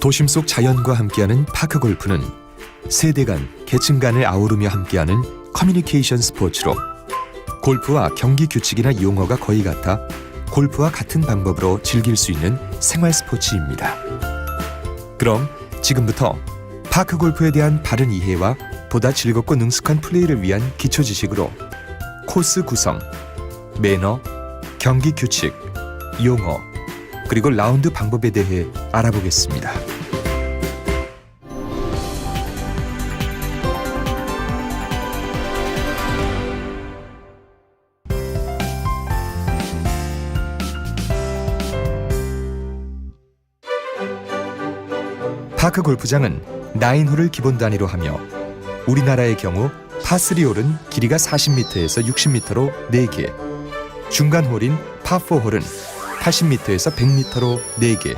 도심 속 자연과 함께하는 파크 골프는 세대 간, 계층 간을 아우르며 함께하는 커뮤니케이션 스포츠로 골프와 경기 규칙이나 용어가 거의 같아 골프와 같은 방법으로 즐길 수 있는 생활 스포츠입니다. 그럼 지금부터 파크 골프에 대한 바른 이해와 보다 즐겁고 능숙한 플레이를 위한 기초 지식으로 코스 구성, 매너, 경기 규칙, 용어, 그리고 라운드 방법에 대해 알아보겠습니다. 파크 골프장은 9홀을 기본 단위로 하며 우리나라의 경우 파3홀은 길이가 40m에서 60m로 4개, 중간 홀인 파4홀은 80m에서 100m로 4개,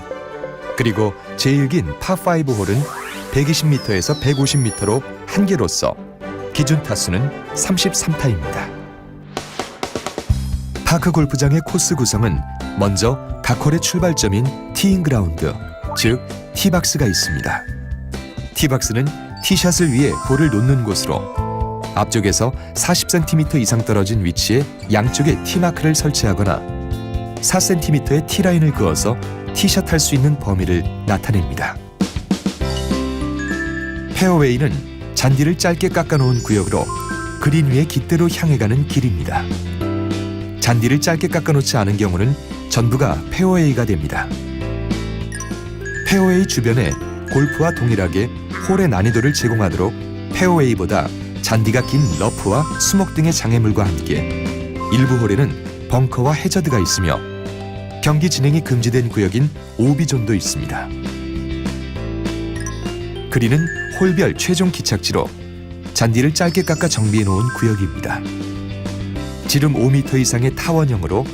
그리고 제일 긴 파5 홀은 120m에서 150m로 1개로서 기준 타수는 33타입니다. 파크 골프장의 코스 구성은 먼저 각 홀의 출발점인 티잉 그라운드, 즉 티박스가 있습니다. 티박스는 티샷을 위해 볼을 놓는 곳으로 앞쪽에서 40cm 이상 떨어진 위치에 양쪽에 티마크를 설치하거나 4cm의 티라인을 그어서 티샷 할 수 있는 범위를 나타냅니다. 페어웨이는 잔디를 짧게 깎아놓은 구역으로 그린 위에 깃대로 향해 가는 길입니다. 잔디를 짧게 깎아놓지 않은 경우는 전부가 페어웨이가 됩니다. 페어웨이 주변에 골프와 동일하게 홀의 난이도를 제공하도록 페어웨이보다 잔디가 긴 러프와 수목 등의 장애물과 함께 일부 홀에는 벙커와 해저드가 있으며 경기 진행이 금지된 구역인 오비존도 있습니다. 그리는 홀별 최종 기착지로 잔디를 짧게 깎아 정비해 놓은 구역입니다. 지름 5m 이상의 타원형으로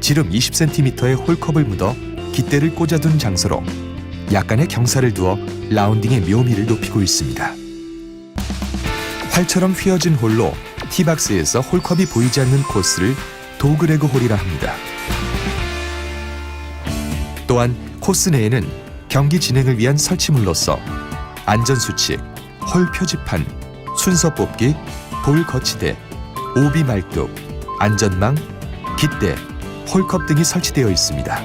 지름 20cm의 홀컵을 묻어 깃대를 꽂아둔 장소로 약간의 경사를 두어 라운딩의 묘미를 높이고 있습니다. 활처럼 휘어진 홀로 티박스에서 홀컵이 보이지 않는 코스를 도그레그 홀이라 합니다. 또한 코스 내에는 경기 진행을 위한 설치물로서 안전수칙, 홀 표지판, 순서 뽑기, 볼 거치대, 오비 말뚝, 안전망, 깃대, 홀컵 등이 설치되어 있습니다.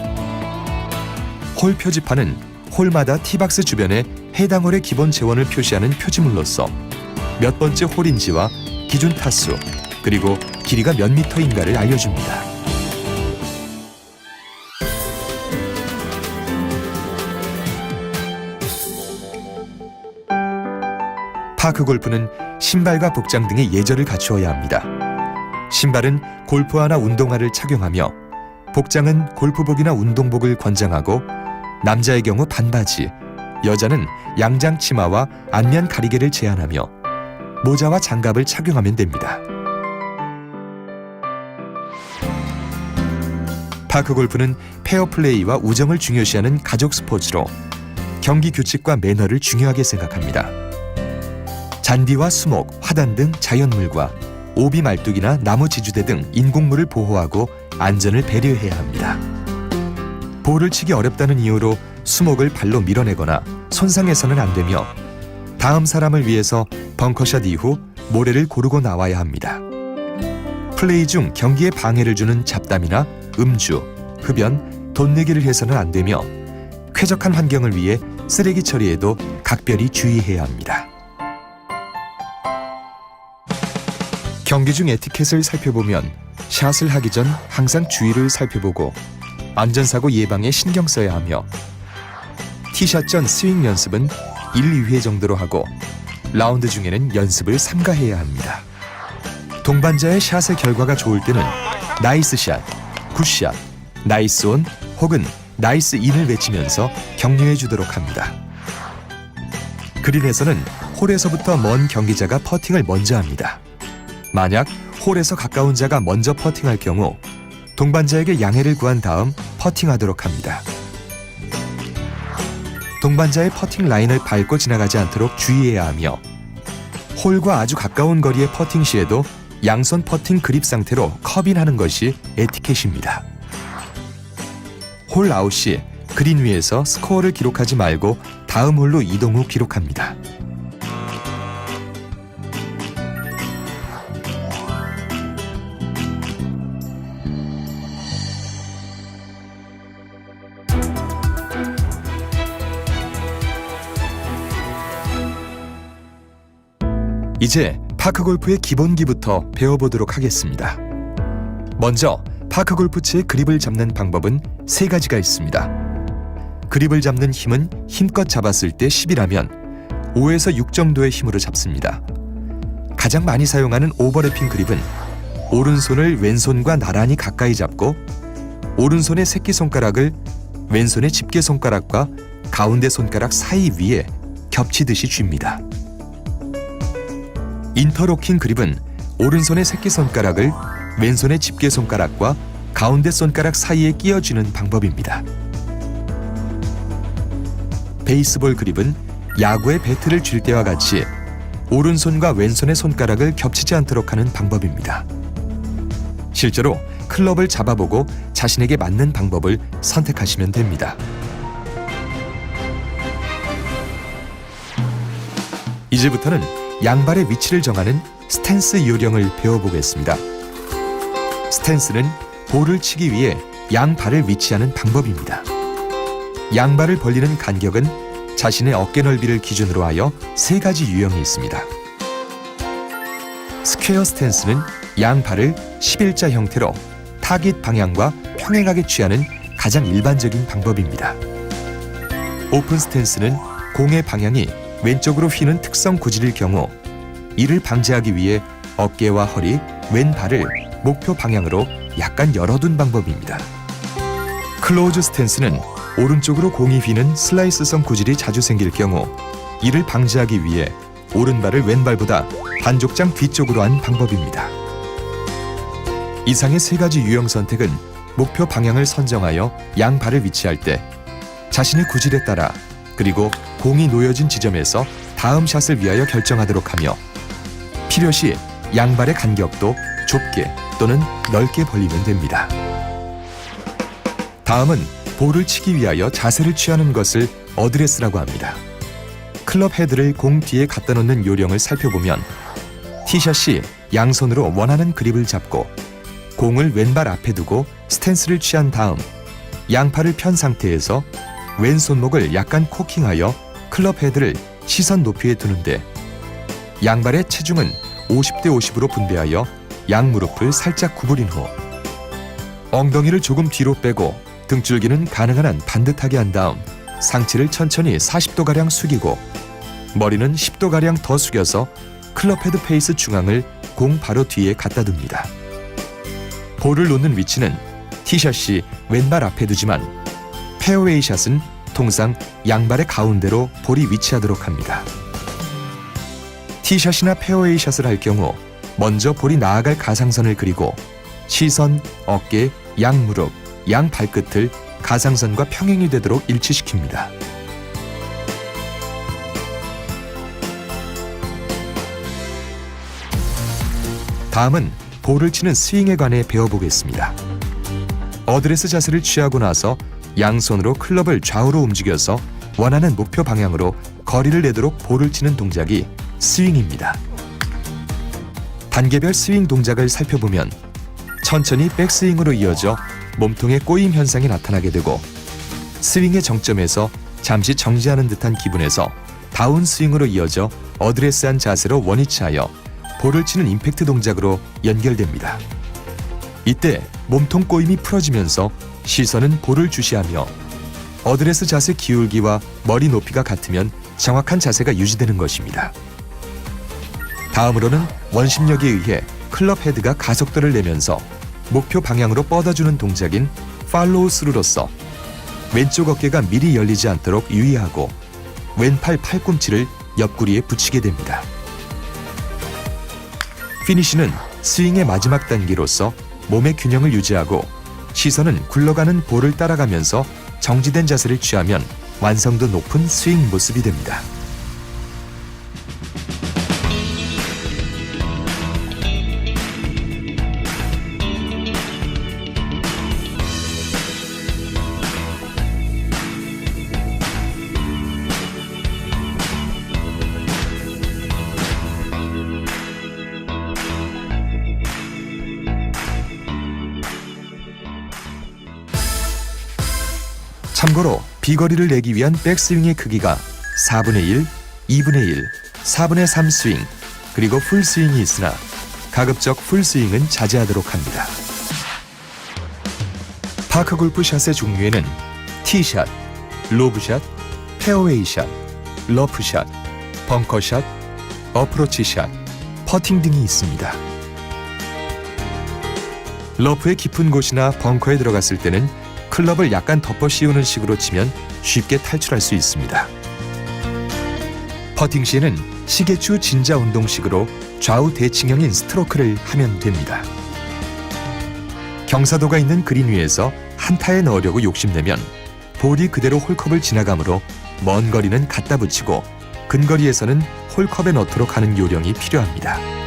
홀 표지판은 홀마다 티박스 주변에 해당 홀의 기본 재원을 표시하는 표지물로서 몇 번째 홀인지와 기준 타수 그리고 길이가 몇 미터인가를 알려줍니다. 파크 골프는 신발과 복장 등의 예절을 갖추어야 합니다. 신발은 골프화나 운동화를 착용하며 복장은 골프복이나 운동복을 권장하고 남자의 경우 반바지, 여자는 양장 치마와 안면 가리개를 제한하며 모자와 장갑을 착용하면 됩니다. 파크 골프는 페어 플레이와 우정을 중요시하는 가족 스포츠로 경기 규칙과 매너를 중요하게 생각합니다. 잔디와 수목, 화단 등 자연물과 오비 말뚝이나 나무 지주대 등 인공물을 보호하고 안전을 배려해야 합니다. 볼을 치기 어렵다는 이유로 수목을 발로 밀어내거나 손상해서는 안 되며 다음 사람을 위해서 벙커샷 이후 모래를 고르고 나와야 합니다. 플레이 중 경기에 방해를 주는 잡담이나 음주, 흡연, 돈 내기를 해서는 안 되며 쾌적한 환경을 위해 쓰레기 처리에도 각별히 주의해야 합니다. 경기 중 에티켓을 살펴보면 샷을 하기 전 항상 주의를 살펴보고 안전사고 예방에 신경 써야 하며 티샷 전 스윙 연습은 1, 2회 정도로 하고 라운드 중에는 연습을 삼가해야 합니다. 동반자의 샷의 결과가 좋을 때는 나이스 샷, 굿샷, 나이스 온 혹은 나이스 인을 외치면서 격려해 주도록 합니다. 그린에서는 홀에서부터 먼 경기자가 퍼팅을 먼저 합니다. 만약 홀에서 가까운 자가 먼저 퍼팅할 경우 동반자에게 양해를 구한 다음 퍼팅하도록 합니다. 동반자의 퍼팅 라인을 밟고 지나가지 않도록 주의해야 하며 홀과 아주 가까운 거리의 퍼팅 시에도 양손 퍼팅 그립 상태로 컵인하는 것이 에티켓입니다. 홀 아웃 시 그린 위에서 스코어를 기록하지 말고 다음 홀로 이동 후 기록합니다. 이제 파크 골프의 기본기부터 배워보도록 하겠습니다. 먼저 파크 골프채의 그립을 잡는 방법은 세 가지가 있습니다. 그립을 잡는 힘은 힘껏 잡았을 때 10이라면 5에서 6 정도의 힘으로 잡습니다. 가장 많이 사용하는 오버래핑 그립은 오른손을 왼손과 나란히 가까이 잡고 오른손의 새끼손가락을 왼손의 집게손가락과 가운데 손가락 사이 위에 겹치듯이 쥡니다. 인터로킹 그립은 오른손의 새끼손가락을 왼손의 집게손가락과 가운데 손가락 사이에 끼워주는 방법입니다. 베이스볼 그립은 야구의 배트를 쥘 때와 같이 오른손과 왼손의 손가락을 겹치지 않도록 하는 방법입니다. 실제로 클럽을 잡아보고 자신에게 맞는 방법을 선택하시면 됩니다. 이제부터는 양발의 위치를 정하는 스탠스 요령을 배워보겠습니다. 스탠스는 볼을 치기 위해 양발을 위치하는 방법입니다. 양발을 벌리는 간격은 자신의 어깨 넓이를 기준으로 하여 세 가지 유형이 있습니다. 스퀘어 스탠스는 양발을 11자 형태로 타깃 방향과 평행하게 취하는 가장 일반적인 방법입니다. 오픈 스탠스는 공의 방향이 왼쪽으로 휘는 특성 구질일 경우 이를 방지하기 위해 어깨와 허리, 왼발을 목표 방향으로 약간 열어둔 방법입니다. 클로즈 스탠스는 오른쪽으로 공이 휘는 슬라이스성 구질이 자주 생길 경우 이를 방지하기 위해 오른발을 왼발보다 반족장 뒤쪽으로 한 방법입니다. 이상의 세 가지 유형 선택은 목표 방향을 선정하여 양발을 위치할 때 자신의 구질에 따라 그리고 공이 놓여진 지점에서 다음 샷을 위하여 결정하도록 하며 필요시 양발의 간격도 좁게 또는 넓게 벌리면 됩니다. 다음은 볼을 치기 위하여 자세를 취하는 것을 어드레스라고 합니다. 클럽 헤드를 공 뒤에 갖다 놓는 요령을 살펴보면 티샷이 양손으로 원하는 그립을 잡고 공을 왼발 앞에 두고 스탠스를 취한 다음 양팔을 편 상태에서 왼손목을 약간 코킹하여 클럽 헤드를 시선 높이에 두는데 양발의 체중은 50대 50으로 분배하여 양무릎을 살짝 구부린 후 엉덩이를 조금 뒤로 빼고 등줄기는 가능한 한 반듯하게 한 다음 상체를 천천히 40도가량 숙이고 머리는 10도가량 더 숙여서 클럽 헤드 페이스 중앙을 공 바로 뒤에 갖다 둡니다. 볼을 놓는 위치는 티샷이 왼발 앞에 두지만 페어웨이 샷은 통상 양발의 가운데로 볼이 위치하도록 합니다. 티샷이나 페어웨이 샷을 할 경우 먼저 볼이 나아갈 가상선을 그리고 시선, 어깨, 양 무릎, 양 발끝을 가상선과 평행이 되도록 일치시킵니다. 다음은 볼을 치는 스윙에 관해 배워보겠습니다. 어드레스 자세를 취하고 나서 양손으로 클럽을 좌우로 움직여서 원하는 목표 방향으로 거리를 내도록 볼을 치는 동작이 스윙입니다. 단계별 스윙 동작을 살펴보면 천천히 백스윙으로 이어져 몸통의 꼬임 현상이 나타나게 되고 스윙의 정점에서 잠시 정지하는 듯한 기분에서 다운 스윙으로 이어져 어드레스한 자세로 원위치하여 볼을 치는 임팩트 동작으로 연결됩니다. 이때 몸통 꼬임이 풀어지면서 시선은 볼을 주시하며 어드레스 자세 기울기와 머리 높이가 같으면 정확한 자세가 유지되는 것입니다. 다음으로는 원심력에 의해 클럽 헤드가 가속도를 내면서 목표 방향으로 뻗어주는 동작인 팔로우 스루로서 왼쪽 어깨가 미리 열리지 않도록 유의하고 왼팔 팔꿈치를 옆구리에 붙이게 됩니다. 피니쉬는 스윙의 마지막 단계로서 몸의 균형을 유지하고 시선은 굴러가는 볼을 따라가면서 정지된 자세를 취하면 완성도 높은 스윙 모습이 됩니다. 비거리를 내기 위한 백스윙의 크기가 4분의 1, 2분의 1, 4분의 3 스윙, 그리고 풀스윙이 있으나 가급적 풀스윙은 자제하도록 합니다. 파크 골프샷의 종류에는 티샷, 로브샷, 페어웨이샷, 러프샷, 벙커샷, 어프로치샷, 퍼팅 등이 있습니다. 러프의 깊은 곳이나 벙커에 들어갔을 때는 클럽을 약간 덮어 씌우는 식으로 치면 쉽게 탈출할 수 있습니다. 퍼팅 시에는 시계추 진자 운동식으로 좌우 대칭형인 스트로크를 하면 됩니다. 경사도가 있는 그린 위에서 한타에 넣으려고 욕심내면 볼이 그대로 홀컵을 지나가므로 먼 거리는 갖다 붙이고 근거리에서는 홀컵에 넣도록 하는 요령이 필요합니다.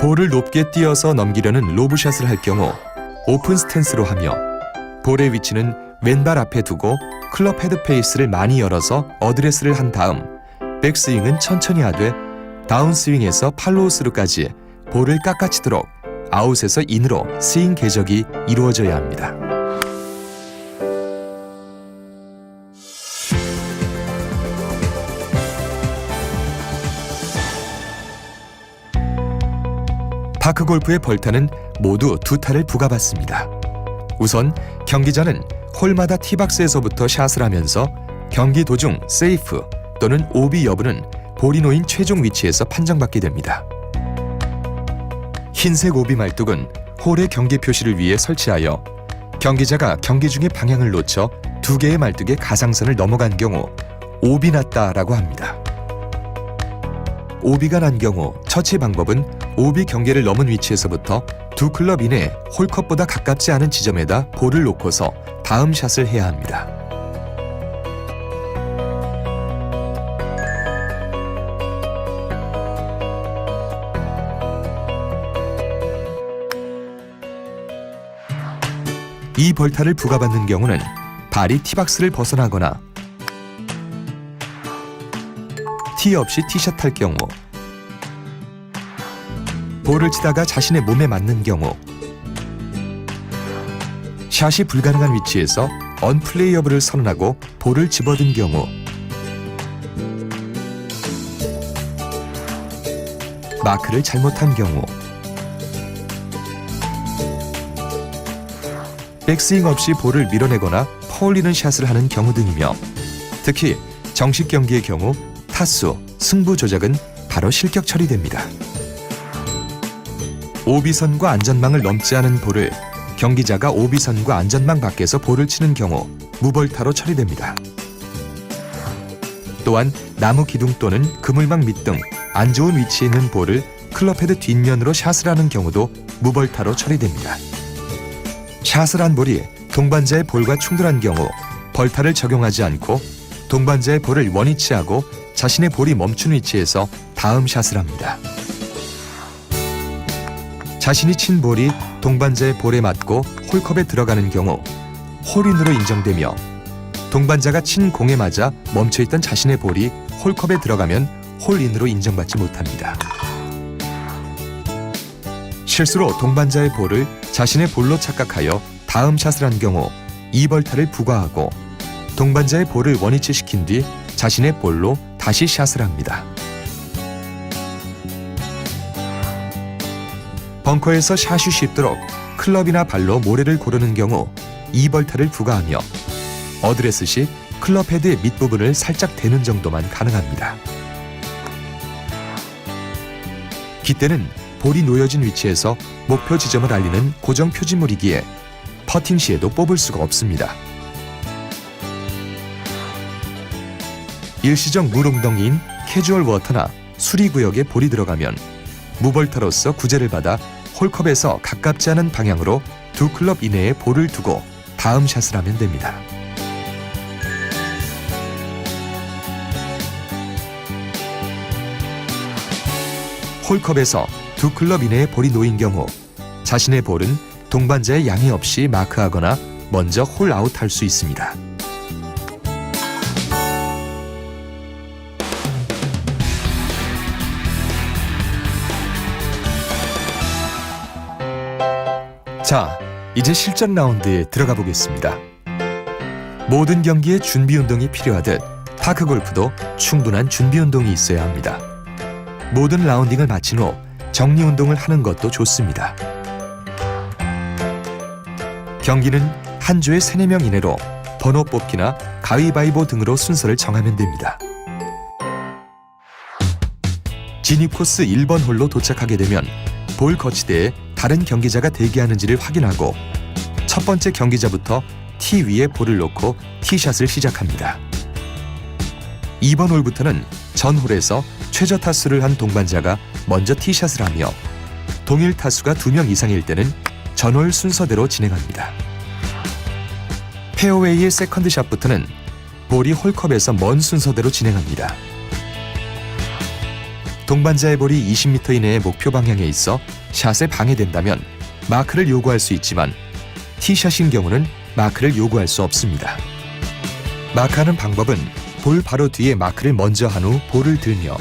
볼을 높게 띄어서 넘기려는 로브샷을 할 경우 오픈 스탠스로 하며 볼의 위치는 왼발 앞에 두고 클럽 헤드 페이스를 많이 열어서 어드레스를 한 다음 백스윙은 천천히 하되 다운스윙에서 팔로우스루까지 볼을 깎아치도록 아웃에서 인으로 스윙 궤적이 이루어져야 합니다. 파크 골프의 벌타는 모두 두 타를 부과받습니다. 우선 경기 전은 홀마다 티박스에서부터 샷을 하면서 경기 도중 세이프 또는 오비 여부는 볼이 놓인 최종 위치에서 판정받게 됩니다. 흰색 오비 말뚝은 홀의 경기 표시를 위해 설치하여 경기자가 경기 중에 방향을 놓쳐 두 개의 말뚝의 가상선을 넘어간 경우 오비 났다라고 합니다. 오비가 난 경우 처치 방법은 오비 경계를 넘은 위치에서부터 두 클럽 이내 홀컵보다 가깝지 않은 지점에다 볼을 놓고서 다음 샷을 해야 합니다. 이 벌타를 부과받는 경우는 발이 티박스를 벗어나거나 티 없이 티샷 할 경우 볼을 치다가 자신의 몸에 맞는 경우. 샷이 불가능한 위치에서 언플레이어블을 선언하고 볼을 집어든 경우. 마크를 잘못한 경우. 백스윙 없이 볼을 밀어내거나 퍼올리는 샷을 하는 경우 등이며 특히 정식 경기의 경우 타수, 승부 조작은 바로 실격 처리됩니다. 오비선과 안전망을 넘지 않은 볼을 경기자가 오비선과 안전망 밖에서 볼을 치는 경우 무벌타로 처리됩니다. 또한 나무 기둥 또는 그물망 밑 등 안 좋은 위치에 있는 볼을 클럽헤드 뒷면으로 샷을 하는 경우도 무벌타로 처리됩니다. 샷을 한 볼이 동반자의 볼과 충돌한 경우 벌타를 적용하지 않고 동반자의 볼을 원위치하고 자신의 볼이 멈춘 위치에서 다음 샷을 합니다. 자신이 친 볼이 동반자의 볼에 맞고 홀컵에 들어가는 경우 홀인으로 인정되며 동반자가 친 공에 맞아 멈춰있던 자신의 볼이 홀컵에 들어가면 홀인으로 인정받지 못합니다. 실수로 동반자의 볼을 자신의 볼로 착각하여 다음 샷을 한 경우 이벌타를 부과하고 동반자의 볼을 원위치시킨 뒤 자신의 볼로 다시 샷을 합니다. 벙커에서 샷이 쉽도록 클럽이나 발로 모래를 고르는 경우 이벌타를 부과하며 어드레스 시 클럽 헤드의 밑부분을 살짝 대는 정도만 가능합니다. 기대는 볼이 놓여진 위치에서 목표 지점을 알리는 고정 표지물이기에 퍼팅 시에도 뽑을 수가 없습니다. 일시적 물웅덩이인 캐주얼 워터나 수리 구역에 볼이 들어가면 무벌타로서 구제를 받아 홀컵에서 가깝지 않은 방향으로 두 클럽 이내에 볼을 두고 다음 샷을 하면 됩니다. 홀컵에서 두 클럽 이내에 볼이 놓인 경우 자신의 볼은 동반자의 양해 없이 마크하거나 먼저 홀 아웃할 수 있습니다. 자, 이제 실전 라운드에 들어가 보겠습니다. 모든 경기에 준비 운동이 필요하듯 파크 골프도 충분한 준비 운동이 있어야 합니다. 모든 라운딩을 마친 후 정리 운동을 하는 것도 좋습니다. 경기는 한 조에 3, 4명 이내로 번호 뽑기나 가위바위보 등으로 순서를 정하면 됩니다. 진입 코스 1번 홀로 도착하게 되면 볼 거치대에 다른 경기자가 대기하는지를 확인하고 첫 번째 경기자부터 티 위에 볼을 놓고 티샷을 시작합니다. 2번 홀부터는 전 홀에서 최저 타수를 한 동반자가 먼저 티샷을 하며 동일 타수가 2명 이상일 때는 전홀 순서대로 진행합니다. 페어웨이의 세컨드샷부터는 볼이 홀컵에서 먼 순서대로 진행합니다. 동반자의 볼이 20m 이내의 목표 방향에 있어 샷에 방해된다면 마크를 요구할 수 있지만 티샷인 경우는 마크를 요구할 수 없습니다. 마크하는 방법은 볼 바로 뒤에 마크를 먼저 한 후 볼을 들며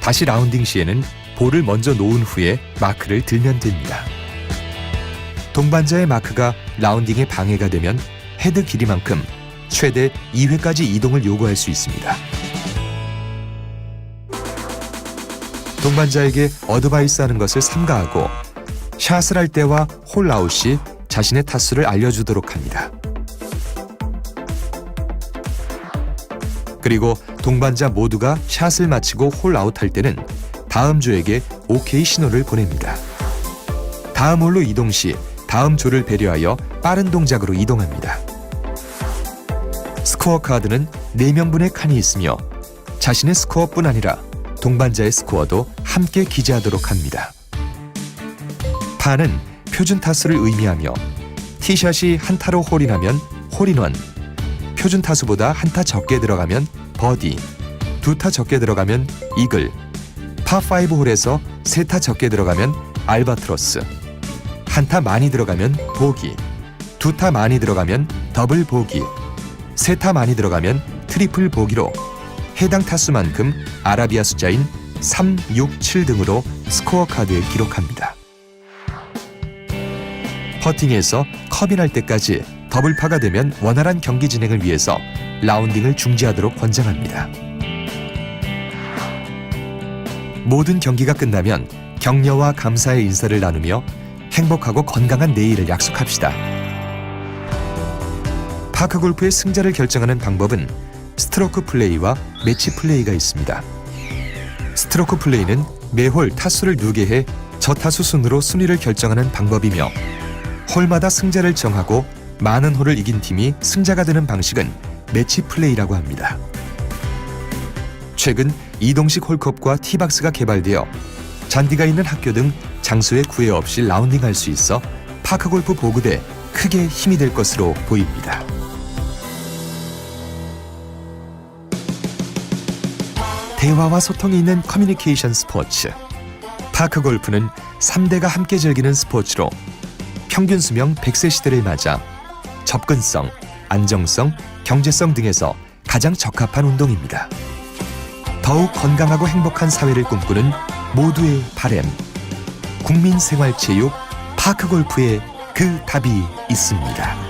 다시 라운딩 시에는 볼을 먼저 놓은 후에 마크를 들면 됩니다. 동반자의 마크가 라운딩에 방해가 되면 헤드 길이만큼 최대 2회까지 이동을 요구할 수 있습니다. 동반자에게 어드바이스 하는 것을 삼가하고 샷을 할 때와 홀 아웃 시 자신의 타수를 알려주도록 합니다. 그리고 동반자 모두가 샷을 마치고 홀 아웃 할 때는 다음 조에게 OK 신호를 보냅니다. 다음 홀로 이동 시 다음 조를 배려하여 빠른 동작으로 이동합니다. 스코어 카드는 4명분의 칸이 있으며 자신의 스코어뿐 아니라 동반자의 스코어도 함께 기재하도록 합니다. 파는 표준 타수를 의미하며 티샷이 한 타로 홀인하면 홀인원, 표준 타수보다 한 타 적게 들어가면 버디, 두 타 적게 들어가면 이글, 파5 홀에서 세 타 적게 들어가면 알바트로스, 한 타 많이 들어가면 보기, 두 타 많이 들어가면 더블 보기, 세 타 많이 들어가면 트리플 보기로 해당 타수만큼 아라비아 숫자인 3, 6, 7 등으로 스코어 카드에 기록합니다. 퍼팅에서 컵이 날 때까지 더블파가 되면 원활한 경기 진행을 위해서 라운딩을 중지하도록 권장합니다. 모든 경기가 끝나면 격려와 감사의 인사를 나누며 행복하고 건강한 내일을 약속합시다. 파크 골프의 승자를 결정하는 방법은 스트로크 플레이와 매치 플레이가 있습니다. 스트로크 플레이는 매홀 타수를 누계해 저타수 순으로 순위를 결정하는 방법이며 홀마다 승자를 정하고 많은 홀을 이긴 팀이 승자가 되는 방식은 매치 플레이라고 합니다. 최근 이동식 홀컵과 티박스가 개발되어 잔디가 있는 학교 등 장소에 구애 없이 라운딩할 수 있어 파크 골프 보급에 크게 힘이 될 것으로 보입니다. 대화와 소통이 있는 커뮤니케이션 스포츠. 파크 골프는 3대가 함께 즐기는 스포츠로 평균 수명 100세 시대를 맞아 접근성, 안정성, 경제성 등에서 가장 적합한 운동입니다. 더욱 건강하고 행복한 사회를 꿈꾸는 모두의 바램. 국민생활체육 파크골프에 그 답이 있습니다.